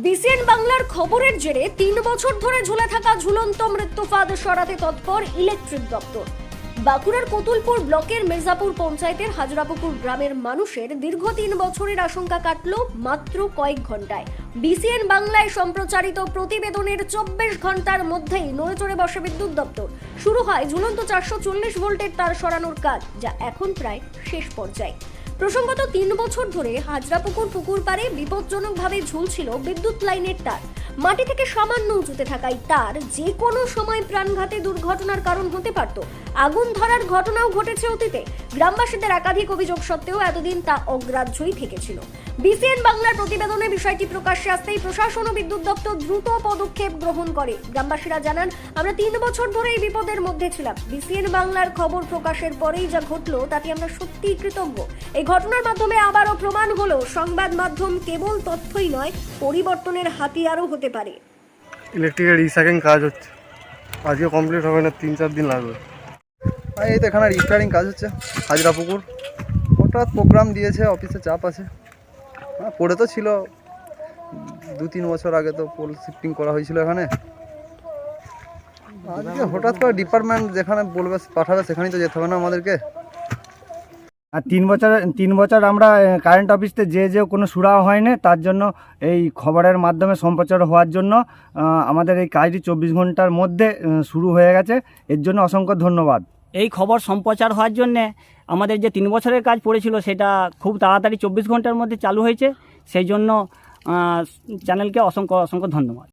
BCN বাংলার খবরের জেরে তিন বছর ধরে ঝুলে থাকা ঝুলন্ত মৃত্যুফাদ সরাতে তৎপর ইলেকট্রিক দপ্তর। বাঁকুড়ার কতুলপুর ব্লকের মির্জাপুর পঞ্চায়েতের হাজরাপুকুর গ্রামের মানুষের দীর্ঘ তিন বছরের আশঙ্কা কাটল মাত্র কয়েক ঘন্টায় বিসিএন বাংলায় সম্প্রচারিত প্রতিবেদনের চব্বিশ ঘণ্টার মধ্যেই নড়ে চড়ে বসে বিদ্যুৎ দপ্তর। শুরু হয় ঝুলন্ত চারশো চল্লিশ ভোল্টের তার সরানোর কাজ, যা এখন প্রায় শেষ পর্যায়ে। প্রসঙ্গত তিন বছর ধরে হাজরাপুকুর পুকুর পাড়ে বিপজ্জনকভাবে ঝুলছিল বিদ্যুৎ লাইনের তার। মাটি থেকে সামান্য উঁচুতে থাকাই তার যে কোনো সময় প্রাণঘাতে দুর্ঘটনার কারণ হতে পারত। আগুন ধরার ঘটনাও ঘটেছে অতীতে। গ্রামবাসীদের একাধিক অভিযোগ সত্ত্বেও এতদিন তা অগ্রাহ্যই থেকেছিল। বিসিএন বাংলার প্রতিবেদনে বিষয়টি প্রকাশ্যে আসতেই প্রশাসন ও বিদ্যুৎ দপ্তর দ্রুত পদক্ষেপ গ্রহণ করে। গ্রামবাসীরা জানান, আমরা তিন বছর ধরে এই বিপদের মধ্যে ছিলাম। বিসিএন বাংলার খবর প্রকাশের পরেই যা ঘটলো তাতে আমরা সত্যিই কৃতজ্ঞ। এই ঘটনার মাধ্যমে আবারও প্রমাণ হলো সংবাদ মাধ্যম কেবল তথ্যই নয় পরিবর্তনের হাতিয়ারও হতে পারে। ইলেকট্রিকের রিসাইকিং কাজ হচ্ছে। আজকে কমপ্লিট হবে না তিন চার দিন লাগবে। আর এই তো এখানে রিপেয়ারিং কাজ হচ্ছে হাজরা পুকুর হঠাৎ প্রোগ্রাম দিয়েছে অফিসে চাপ আছে। হ্যাঁ পড়ে তো ছিল। দু তিন বছর আগে তো পোল শিফটিং করা হয়েছিল এখানে। আজকে হঠাৎ করে ডিপার্টমেন্ট যেখানে বলবে পাঠাবে সেখানেই তো যেতে হবে না আমাদেরকে। আর তিন বছর তিন বছর আমরা কারেন্ট অফিসতে যে যে কোনো সুরা হয়নি, তার জন্য এই খবরের মাধ্যমে সম্প্রচার হওয়ার জন্য আমাদের এই কাজটি চব্বিশ ঘণ্টার মধ্যে শুরু হয়ে গেছে। এর জন্য অসংখ্য ধন্যবাদ। এই খবর সম্প্রচার হওয়ার জন্যে আমাদের যে তিন বছরের কাজ পড়েছিল, সেটা খুব তাড়াতাড়ি চব্বিশ ঘণ্টার মধ্যে চালু হয়েছে। সেই জন্য চ্যানেলকে অসংখ্য অসংখ্য ধন্যবাদ।